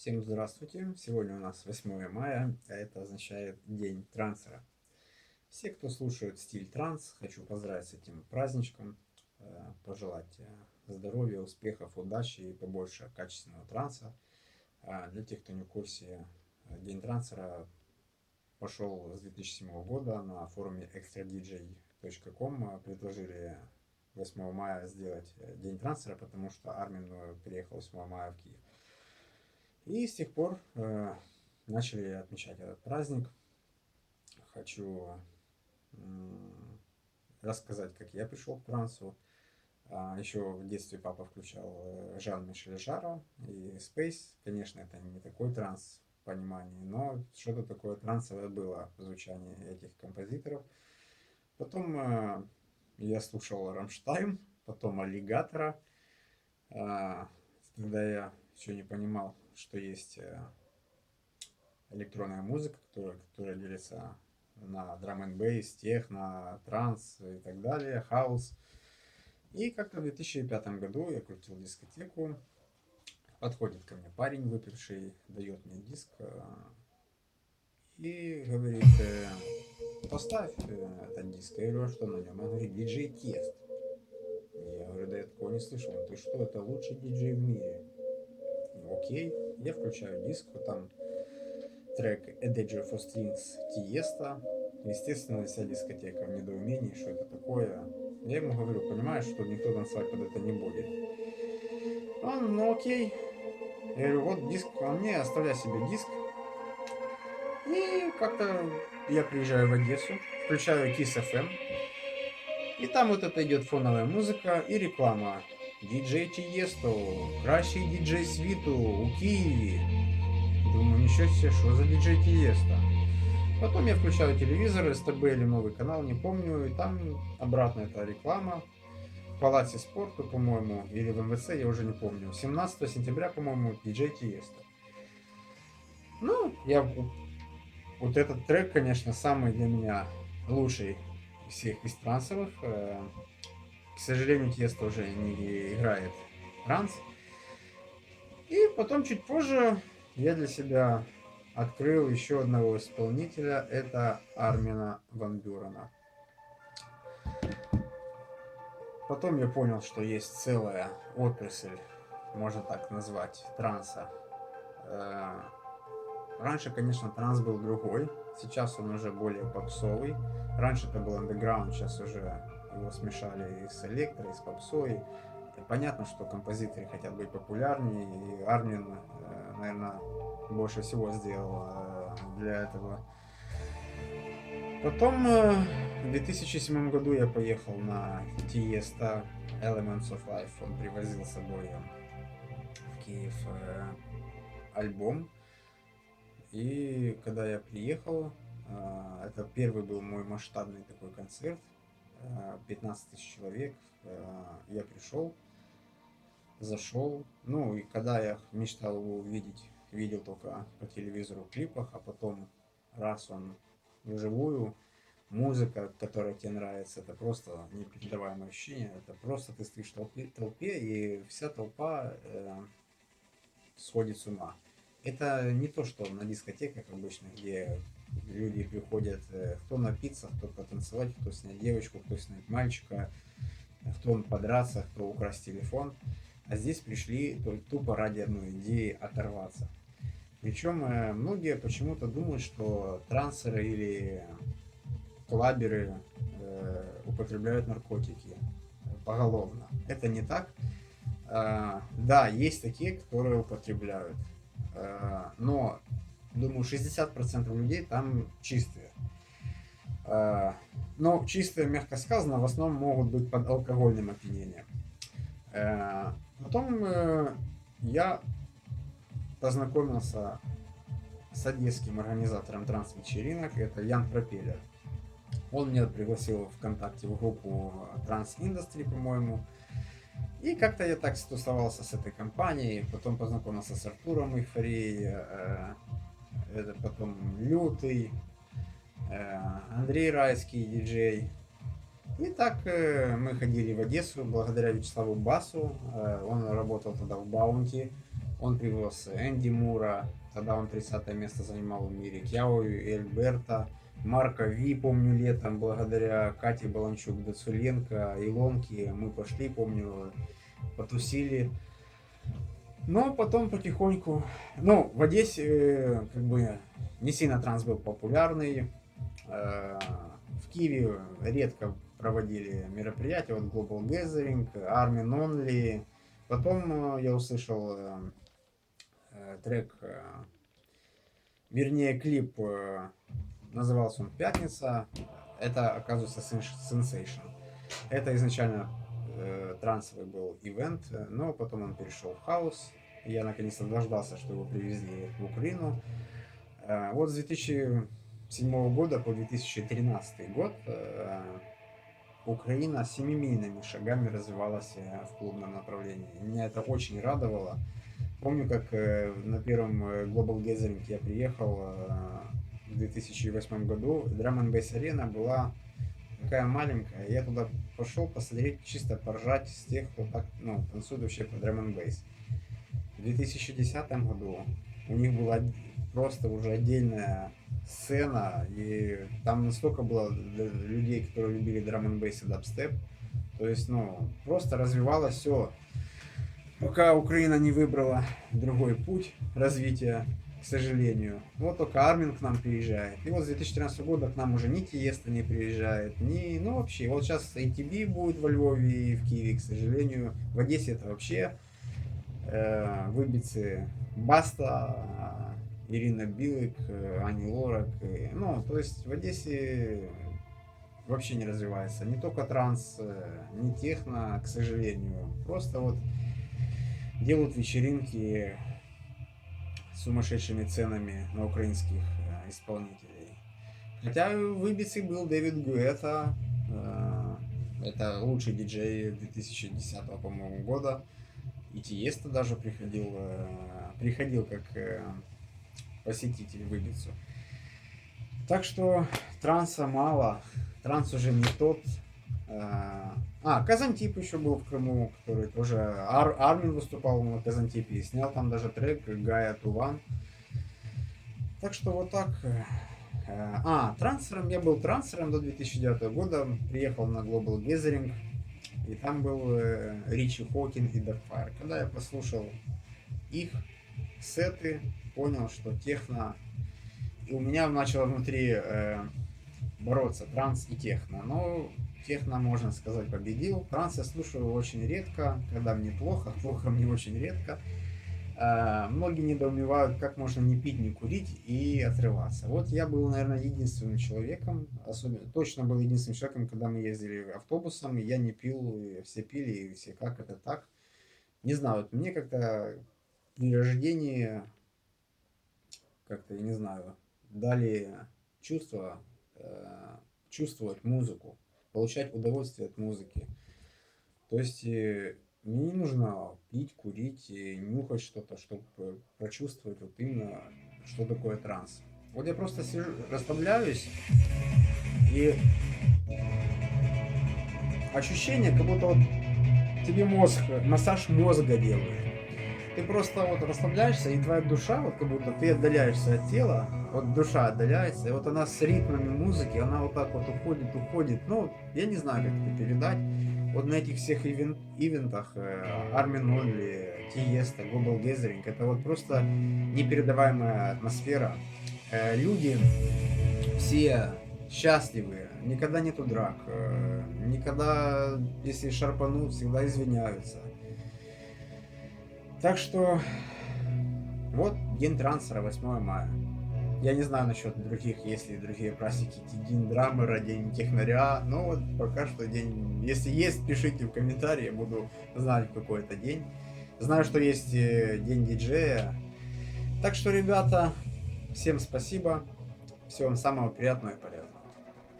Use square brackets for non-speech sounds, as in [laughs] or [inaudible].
Всем здравствуйте! Сегодня у нас 8 мая, а это означает День трансера. Все, кто слушает стиль транс, хочу поздравить с этим праздничком, э, пожелать э, здоровья, успехов, удачи и побольше качественного транса. А для тех, кто не в курсе, День трансера пошел с 2007 года на форуме extradj.com. Предложили 8 мая сделать День трансера, потому что Армин приехал 8 мая в Киев. И с тех пор э, начали отмечать этот праздник. Хочу э, рассказать, как я пришел к трансу. А, еще в детстве папа включал э, Жан-Мишель Жара и Space. Конечно, это не такой транс в понимании, но что-то такое трансовое было в звучании этих композиторов. Потом э, я слушал Рамштайн, потом Аллигатора. Э, тогда я еще не понимал, что есть э, электронная музыка, которая, которая делится на драм н бейс, техно, транс и так далее, хаус. И как-то в 2005 году я крутил дискотеку. Подходит ко мне парень, выпивший, дает мне диск э, и говорит, э, поставь этот диск. Я говорю, а что на нем? Он говорит, диджей Тест. Я говорю, да я такого не слышал. Ты что, это лучший диджей в мире окей, я включаю диск, там трек A Danger for Strings Тиеста. Естественно, вся дискотека в недоумении, что это такое. Я ему говорю, понимаешь, что никто танцевать под это не будет. Он, ну окей. Я говорю, вот диск, а мне оставляй себе диск. И как-то я приезжаю в Одессу, включаю Kiss FM. И там вот это идет фоновая музыка и реклама Діджей Тієсто, кращий діджей світу у Киеве. Думаю, ничего себе, что за диджей Тиеста. Потом я включаю телевизор, СТБ или новый канал, не помню, и там обратно эта реклама. В Палате спорта, по-моему, или в МВЦ, я уже не помню. 17 сентября, по-моему, диджей Тиеста. Ну, я... Вот этот трек, конечно, самый для меня лучший из всех из трансовых. к сожалению, Тесто уже не играет транс. И потом чуть позже я для себя открыл еще одного исполнителя. Это Армина Ван Бюрена. Потом я понял, что есть целая отрасль, можно так назвать, транса. Э, раньше, конечно, транс был другой. Сейчас он уже более попсовый. Раньше это был андеграунд, сейчас уже его смешали и с электро, и с попсой. Понятно, что композиторы хотят быть популярнее, и Армин, э, наверное, больше всего сделал э, для этого. Потом э, в 2007 году я поехал на Тиеста Elements of Life. Он привозил с собой в Киев альбом. И когда я приехал, это первый был мой масштабный такой концерт. 15 э, тысяч человек. Э, я пришел, зашел. Ну и когда я мечтал его увидеть, видел только по телевизору в клипах, а потом раз он вживую, музыка, которая тебе нравится, это просто непередаваемое ощущение. Это просто ты стоишь в толпе, толпе и вся толпа э, сходит с ума. Это не то, что на дискотеках обычно, где люди приходят, э, кто напиться, кто потанцевать, кто снять девочку, кто снять мальчика, кто подраться, кто украсть телефон. А здесь пришли тупо ради одной идеи оторваться. Причем э, многие почему-то думают, что трансеры или клаберы э, употребляют наркотики поголовно. Это не так. Э, да, есть такие, которые употребляют. Э, но думаю, 60% людей там чистые. А, но чистые, мягко сказано, в основном могут быть под алкогольным опьянением. Э, потом э, я познакомился с одесским организатором транс-вечеринок, это Ян Пропеллер. Он меня пригласил ВКонтакте в группу Trans Industry, по-моему. И как-то я так стусовался с этой компанией, потом познакомился с Артуром Эйфорией, это потом Лютый, э, Андрей Райский, диджей. И так э, мы ходили в Одессу благодаря Вячеславу Басу. Э, он работал тогда в Баунти. Он привез Энди Мура, тогда он 30 место занимал в мире, Кяо и Эльберта, Марка Ви, помню, летом, благодаря Кате Баланчук, Дацуленко, Илонке, мы пошли, помню, потусили. Но потом потихоньку, ну, в Одессе, э, как бы, не сильно транс был популярный. Э, В Киеве редко проводили мероприятия, вот Global Gathering, Armin Only. Потом э, я услышал трек, вернее, клип, назывался он «Пятница». Это, оказывается, Sens- Sensation. Это изначально трансовый был ивент, но потом он перешел в хаос. Я наконец-то дождался, что его привезли в Украину. Э, Вот с 2007 года по 2013 год э, Украина семимильными шагами развивалась э, в клубном направлении. Меня это очень радовало. Помню, как э, на первом Global Gathering я приехал в 2008 году. Drum and Bass арена была такая маленькая. Я туда пошел посмотреть, чисто поржать с тех, кто так, ну, танцует вообще по Drum and Bass. В 2010 году у них была просто уже отдельная сцена, и там настолько было людей, которые любили драм н и дабстеп, то есть, ну, просто развивалось все, пока Украина не выбрала другой путь развития, к сожалению. Вот только Армин к нам приезжает. И вот с 2013 года к нам уже ни Тиеста не приезжает, ни... Ну, вообще, вот сейчас ATB будет во Львове и в Киеве, к сожалению. В Одессе это вообще выбицы Баста, э, Ирина Билык, э, Ани Лорак. и- ну, то есть в Одессе вообще не развивается. Не только транс, э, не техно, к сожалению. Просто вот делают вечеринки с сумасшедшими ценами на украинских э, исполнителей. Хотя в Ибице был Дэвид Гуэта, э, это лучший диджей 2010 по-моему, года. И Тиеста даже приходил, э, приходил как э, посетитель в Ибицу. Так что транса мало, транс уже не тот. Э, А, Казантип еще был в Крыму, который тоже... Ар- Армин выступал на Казантипе и снял там даже трек Гая Туван. Так что вот так. А, трансером, я был трансером до 2009 года, приехал на Global Gathering, и там был э, Ричи Хокин и Darkfire. Когда я послушал их сеты, понял, что техно... И у меня начало внутри э, бороться транс и техно. Но техно, можно сказать, победил. Транс я слушаю очень редко, когда мне плохо, [laughs] плохо мне очень редко. Э, Многие недоумевают, как можно не пить, не курить и отрываться. Вот я был, наверное, единственным человеком, особенно, точно был единственным человеком, когда мы ездили автобусом, и я не пил, и все пили, и все, как это так. Не знаю, вот мне как-то при рождении, как-то, я не знаю, дали чувство, э, чувствовать музыку, получать удовольствие от музыки. То есть э, мне не нужно пить, курить нюхать что-то, чтобы прочувствовать вот именно, что такое транс. Вот я просто сижу, расслабляюсь, и ощущение, как будто вот тебе мозг, массаж мозга делают. Ты просто вот расслабляешься, и твоя душа, вот как будто ты отдаляешься от тела, вот душа отдаляется, и вот она с ритмами музыки, она вот так вот уходит, уходит. Ну, я не знаю, как это передать. Вот на этих всех ивен- ивентах Армин Олли, Тиеста, Global Gathering, это вот просто непередаваемая атмосфера. Э, Люди все счастливые, никогда нету драк, э, никогда, если шарпанут, всегда извиняются. Так что вот день трансфера 8 мая. Я не знаю насчет других, есть ли другие праздники, день драмера, день технаря, но вот пока что день, если есть, пишите в комментарии, буду знать какой это день. Знаю, что есть э, день диджея. Так что, ребята, всем спасибо, всего вам самого приятного и полезного.